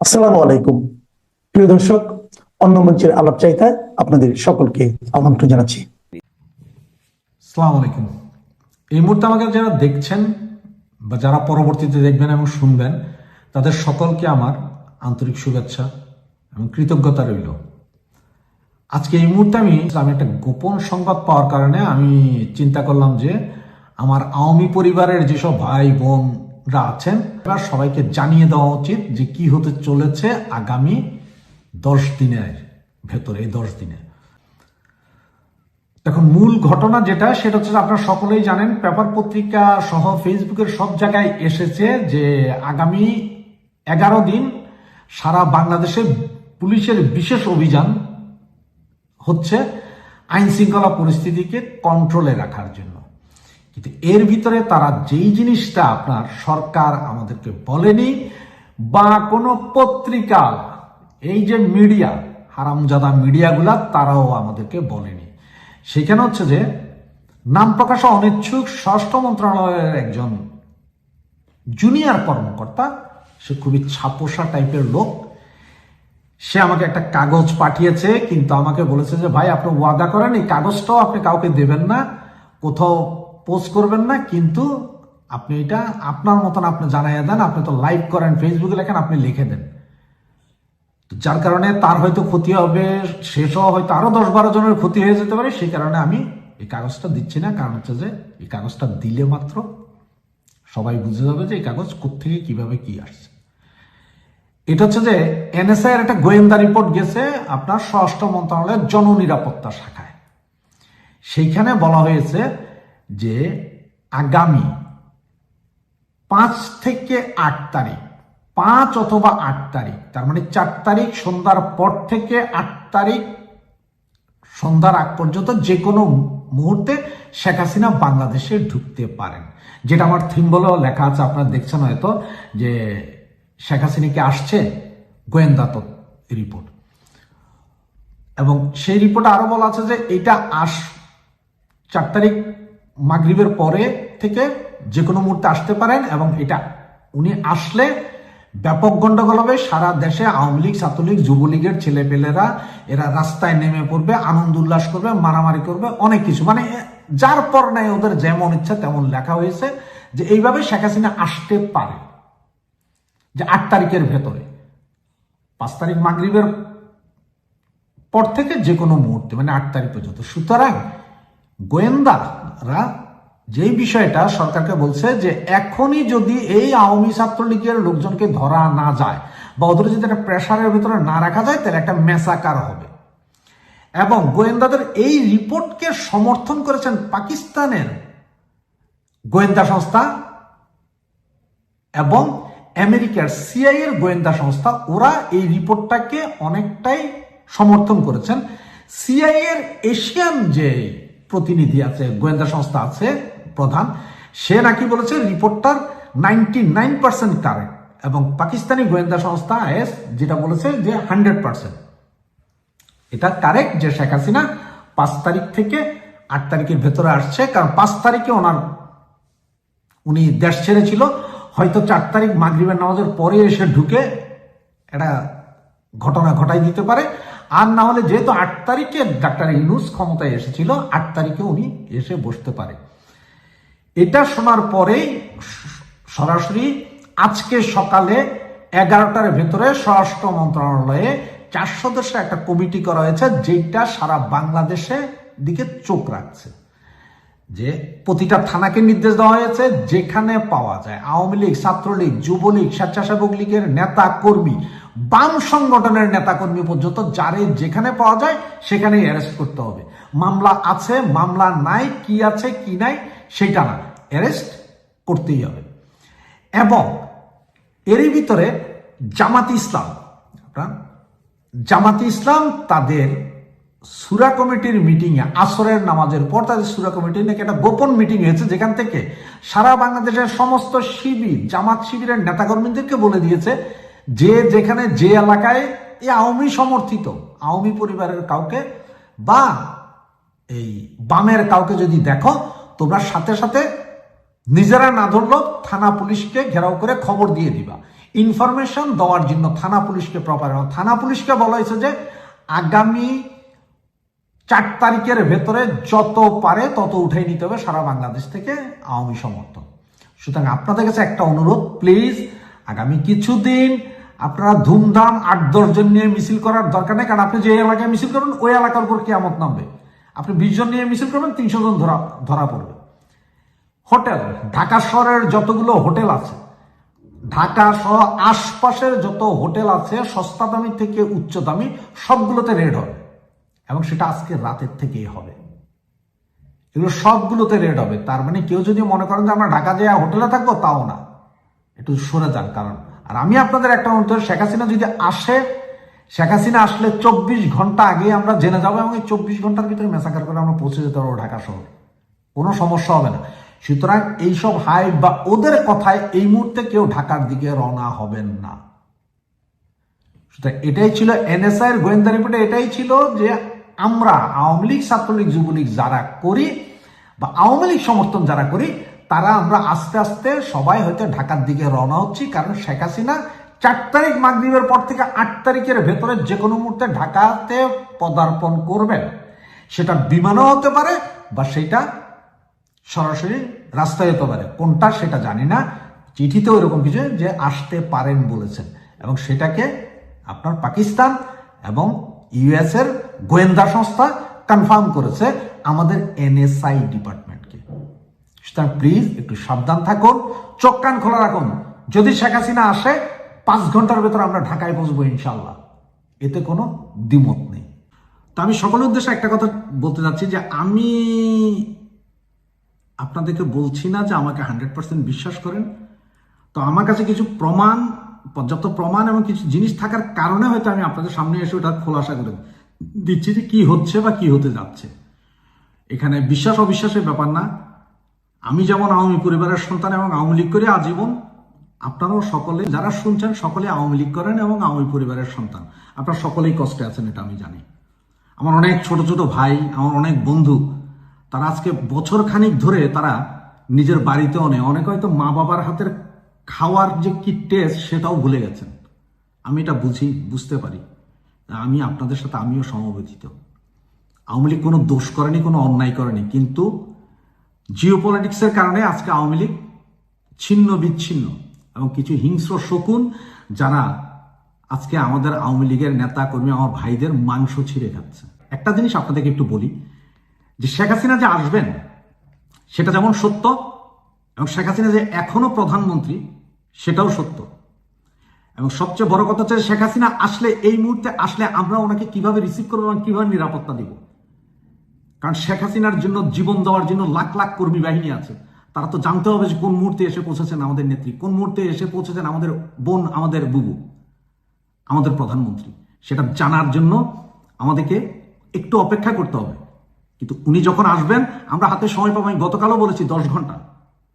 আসসালামু আলাইকুম। প্রিয় দর্শক, অন্য মঞ্চের আলাপ চাইতায় আপনাদের সকলকে আমন্ত্রণ জানাচ্ছি। সালাম আলাইকুম। এই মুহূর্তে আমাকে যারা দেখছেন বা যারা পরবর্তীতে দেখবেন এবং শুনবেন, তাদের সকলকে আমার আন্তরিক শুভেচ্ছা এবং কৃতজ্ঞতা রইল। আজকে এই মুহূর্তে আমি আমি একটা গোপন সংবাদ পাওয়ার কারণে আমি চিন্তা করলাম যে আমার আওয়ামী পরিবারের যেসব ভাই বোনরা আছেন। তারা সবাইকে জানিয়ে দেওয়া উচিত যে কি হতে চলেছে আগামী দশ দিনের ভেতরে, এই দশ দিনে। এখন মূল ঘটনা যেটা, সেটা হচ্ছে আপনারা সকলেই জানেন, পেপার পত্রিকা সহ ফেসবুকের সব জায়গায় এসেছে যে আগামী এগারো দিন সারা বাংলাদেশে পুলিশের বিশেষ অভিযান হচ্ছে আইন শৃঙ্খলা পরিস্থিতিকে কন্ট্রোলে রাখার জন্য। কিন্তু এর ভিতরে তারা যেই জিনিসটা আপনার সরকার আমাদেরকে বলেনি, বা কোনো পত্রিকা, এই যে মিডিয়া, হারামজাদা মিডিয়াগুলা তারাও আমাদেরকে বলেনি। সেখানে হচ্ছে যে, নাম প্রকাশে অনিচ্ছুক ষষ্ঠ মন্ত্রণালয়ের একজন জুনিয়র কর্মকর্তা, সে খুবই ছাপোষা টাইপের লোক, সে আমাকে একটা কাগজ পাঠিয়েছে, কিন্তু আমাকে বলেছে যে, ভাই, আপনি ওয়াদা করেন, এই কাগজটাও আপনি কাউকে দেবেন না, কোথাও পোস্ট করবেন না, কিন্তু আপনি এটা আপনার মতন আপনি জানাইয়া দেন, আপনি তো লাইভ করেন ফেসবুকে লেখেন, আপনি লিখে দেন। যার কারণে তার হয়তো ক্ষতি হবে শেষও হয়তো আরও দশ বারো জনের ক্ষতি হয়ে যেতে পারে, সেই কারণে আমি এই কাগজটা দিচ্ছি না। কারণ হচ্ছে যে এই কাগজটা দিলে মাত্র সবাই বুঝে যাবে যে এই কাগজ কোথেকে কীভাবে কি আসছে। এটা হচ্ছে যে এনএসআই এর একটা গোয়েন্দা রিপোর্ট গেছে আপনার স্বরাষ্ট্র মন্ত্রণালয়ের জননিরাপত্তা শাখায়। সেইখানে বলা হয়েছে যে আগামী পাঁচ থেকে আট তারিখ, পাঁচ অথবা আট তারিখ, তার মানে চার তারিখ সন্ধ্যার পর থেকে আট তারিখ সন্ধ্যার আগ পর্যন্ত যে কোনো মুহূর্তে শেখ হাসিনা বাংলাদেশে ঢুকতে পারেন। যেটা আমার থিম বলেও লেখা আছে, আপনারা দেখছেন হয়তো, যে শেখ হাসিনা কি আসছে? গোয়েন্দা রিপোর্ট এবং সেই রিপোর্টে আরও বলা আছে যে এটা আস চার তারিখ মাগরিবের পরে থেকে যে কোনো মুহূর্তে আসতে পারেন এবং এটা উনি আসলে ব্যাপক গন্ডগোল হবে। সারা দেশে আওয়ামী লীগ, ছাত্রলীগ, যুবলীগের ছেলেপেলেরা এরা রাস্তায় নেমে পড়বে, আনন্দ উল্লাস করবে, মারামারি করবে, অনেক কিছু। মানে যার পর নাই ওদের যেমন ইচ্ছা তেমন লেখা হয়েছে যে এইভাবে শেখ হাসিনা আসতে পারে। যে আট তারিখের ভেতরে, পাঁচ তারিখ মাগরিবের পর থেকে যে কোনো মুহূর্তে মানে আট তারিখ পর্যন্ত। সুতরাং গোয়েন্দারা যেই বিষয়টা সরকারকে বলছে যে এখনই যদি এই আওয়ামী ছাত্রলীগের লোকজনকে ধরা না যায় বা ওদের যদি একটা প্রেশারের ভিতরে না রাখা যায়, তাহলে একটা মেসাকার হবে। এবং গোয়েন্দাদের এই রিপোর্টকে সমর্থন করেছেন পাকিস্তানের গোয়েন্দা সংস্থা এবং আমেরিকার সিআই এর গোয়েন্দা সংস্থা। ওরা এই রিপোর্টটাকে অনেকটাই সমর্থন করেছেন। সিআই এর এশিয়ান যে প্রতিনিধি আছে, গোয়েন্দা সংস্থা আছে, প্রধান। সে নাকি বলেছে, রিপোর্টটার নাইনটি নাইন পার্সেন্ট কারেক্ট এবং পাকিস্তানি গোয়েন্দা সংস্থা আইএস যেটা বলেছে যে হান্ড্রেড পার্সেন্ট এটা কারেক্ট যে শেখ হাসিনা পাঁচ তারিখ থেকে আট তারিখের ভেতরে আসছে, কারণ পাঁচ তারিখে ওনার, উনি দেশ ছেড়েছিল। হয়তো চার তারিখ মাগরিবের নামাজের পরে এসে ঢুকে একটা ঘটনা ঘটাই দিতে পারে। আর না হলে যেহেতু আট তারিখে ডাক্তার ইনুস ক্ষমতায় এসেছিল, আট তারিখে উনি এসে বসতে পারে। এটা শোনার পরেই সরাসরি আজকে সকালে এগারোটার ভেতরে স্বরাষ্ট্র মন্ত্রণালয়ে চার সদস্য একটা কমিটি করা হয়েছে, যেটা সারা বাংলাদেশে দিকে চোখ রাখছে। যে প্রতিটা থানাকে নির্দেশ দেওয়া হয়েছে, যেখানে পাওয়া যায়। আওয়ামী লীগ, ছাত্রলীগ, যুবলীগ, স্বেচ্ছাসেবক লীগের নেতা কর্মী, বাম সংগঠনের নেতা কর্মী পর্যন্ত যারে যেখানে পাওয়া যায়, সেখানেই অ্যারেস্ট করতে হবে। মামলা আছে, মামলা নাই, কি আছে, কি নাই, সেটা না। অ্যারেস্ট করতেই হবে। এবং এরই ভিতরে জামাত ইসলাম জামাতি ইসলাম তাদের সুরা কমিটির মিটিং এ আসরের নামাজের পর তাদের সুরা কমিটির নাকি একটা গোপন মিটিং হয়েছে, যেখান থেকে সারা বাংলাদেশের সমস্ত শিবির, জামাত শিবিরের নেতাকর্মীদেরকে বলে দিয়েছে যে যেখানে যে এলাকায় এই আওয়ামী সমর্থিত, আওয়ামী পরিবারের কাউকে বা এই বামের কাউকে যদি দেখো, তোমরা সাথে সাথে নিজেরা না ধরলেও থানা পুলিশকে ঘেরাও করে খবর দিয়ে দিবা। ইনফরমেশন দেওয়ার জন্য থানা পুলিশকে প্রপার থানা পুলিশকে বলা হয়েছে যে আগামী চার তারিখের ভেতরে যত পারে তত উঠে নিতে হবে সারা বাংলাদেশ থেকে আওয়ামী সমর্থন সুতরাং আপনাদের কাছে একটা অনুরোধ প্লিজ আগামী কিছুদিন আপনারা ধুমধাম আট দশজন নিয়ে মিছিল করার দরকার নেই, কারণ আপনি যে এলাকায় মিছিল করবেন, ওই এলাকার উপর কেয়ামত নামবে। আপনি বিশ জন নিয়ে মিছিল করবেন, তিনশো জন ধরা ধরা পড়বে। হোটেল, ঢাকা শহরের যতগুলো হোটেল আছে, ঢাকা সহ আশপাশের যত হোটেল আছে, সস্তা দামি থেকে উচ্চ দামি, সবগুলোতে রেড হবে। এবং সেটা আজকে রাতের থেকেই হবে। এগুলো সবগুলোতে রেড হবে। তার মানে কেউ যদি মনে করেন যে আমরা ঢাকা যেয়ে হোটেলে থাকব, তাও না। একটু সরে যান, কারণ আর আমি আপনাদের একটা অনুরোধ, শেখ হাসিনা যদি আসে, শেখ হাসিনা আসলে চব্বিশ ঘণ্টা আগে আমরা জেনে যাব এবং এই চব্বিশ ঘণ্টার ভিতরে মেসাকার করে আমরা পৌঁছে যেতে পারব ঢাকা শহর। কোনো সমস্যা হবে না। সুতরাং এইসব হাই বা ওদের কথায় এই মুহূর্তে কেউ ঢাকার দিকে রওনা হবেন না। সুতরাং এটাই ছিল এনএসআই এর গোয়েন্দা রিপোর্টে এটাই ছিল যে আমরা আওয়ামী লীগ, ছাত্রলীগ, যুবলীগ যারা করি বা আওয়ামী লীগ সমর্থন যারা করি, তারা আমরা আস্তে আস্তে সবাই হয়তো ঢাকার দিকে রওনা হচ্ছি, কারণ শেখ হাসিনা চার তারিখ মাগরীবের পর থেকে আট তারিখের ভেতরে যে কোনো মুহূর্তে ঢাকাতে পদার্পণ করবেন। সেটা বিমানও হতে পারে বা সেটা সরাসরি রাস্তায় হতে পারে। কোনটা সেটা জানি না। চিঠিতে এরকম কিছু যে আসতে পারেন বলেছেন। এবং সেটাকে আপনার পাকিস্তান এবং ইউএস এর গোয়েন্দা সংস্থা কনফার্ম করেছে আমাদের এনএসআই ডিপার্টমেন্টকে। সুতরাং প্লিজ একটু সাবধান থাকুন, চোখ কান খোলা রাখুন। যদি শেখ হাসিনা আসে, পাঁচ ঘণ্টার ভেতর আমরা ঢাকায় পৌঁছবো ইনশাল্লাহ এতে কোনো দ্বিমত নেই। তো আমি সকলের উদ্দেশ্যে একটা কথা বলতে চাচ্ছি যে আমি আপনাদেরকে বলছি না যে আমাকে হান্ড্রেড পার্সেন্ট বিশ্বাস করেন। তো আমার কাছে কিছু প্রমাণ, পর্যাপ্ত প্রমাণ এবং কিছু জিনিস থাকার কারণে হয়তো আমি আপনাদের সামনে এসে ওটা খোলাসা করে দিচ্ছি যে কি হচ্ছে বা কি হতে যাচ্ছে। এখানে বিশ্বাস অবিশ্বাসের ব্যাপার না। আমি যেমন আওয়ামী পরিবারের সন্তান এবং আওয়ামী লীগ করে আজীবন আপনারাও সকলে যারা শুনছেন, সকলে আওয়ামী লীগ করেন এবং আওয়ামী পরিবারের সন্তান। আপনারা সকলেই কষ্টে আছেন, এটা আমি জানি। আমার অনেক ছোট ছোট ভাই, আমার অনেক বন্ধু, তারা আজকে বছর খানিক ধরে তারা নিজের বাড়িতেও নেই। অনেক হয়তো মা বাবার হাতের খাওয়ার যে কি টেস্ট সেটাও ভুলে গেছেন। আমি এটা বুঝি, বুঝতে পারি। আমি আপনাদের সাথে আমিও সমবেতিত আওয়ামী লীগ কোনো দোষ করেনি, কোনো অন্যায় করেনি, কিন্তু জিও পলিটিক্সের কারণে আজকে আওয়ামী লীগ ছিন্ন, বিচ্ছিন্ন এবং কিছু হিংস্র শকুন যারা আজকে আমাদের আওয়ামী লীগের নেতা কর্মী আমার ভাইদের মাংস ছিঁড়ে খাচ্ছে। একটা জিনিস আপনাদেরকে একটু বলি, যে শেখ হাসিনা যে আসবেন, সেটা যেমন সত্য, এবং শেখ হাসিনা যে এখনও প্রধানমন্ত্রী, সেটাও সত্য। এবং সবচেয়ে বড় কথা হচ্ছে শেখ হাসিনা আসলে এই মুহূর্তে আসলে আমরা ওনাকে কীভাবে রিসিভ করব এবং কীভাবে নিরাপত্তা দিব? কারণ শেখ হাসিনার জন্য জীবন দেওয়ার জন্য লাখ লাখ কর্মী বাহিনী আছে। তারা তো জানতে হবে যে কোন মুহূর্তে এসে পৌঁছেছেন আমাদের নেত্রী, কোন মুহূর্তে এসে পৌঁছেছেন আমাদের বোন, আমাদের বুবু, আমাদের প্রধানমন্ত্রী। সেটা জানার জন্য আমাদেরকে একটু অপেক্ষা করতে হবে। কিন্তু উনি যখন আসবেন, আমরা হাতে সময় পাবো, আমি গতকালও বলেছি দশ ঘণ্টা।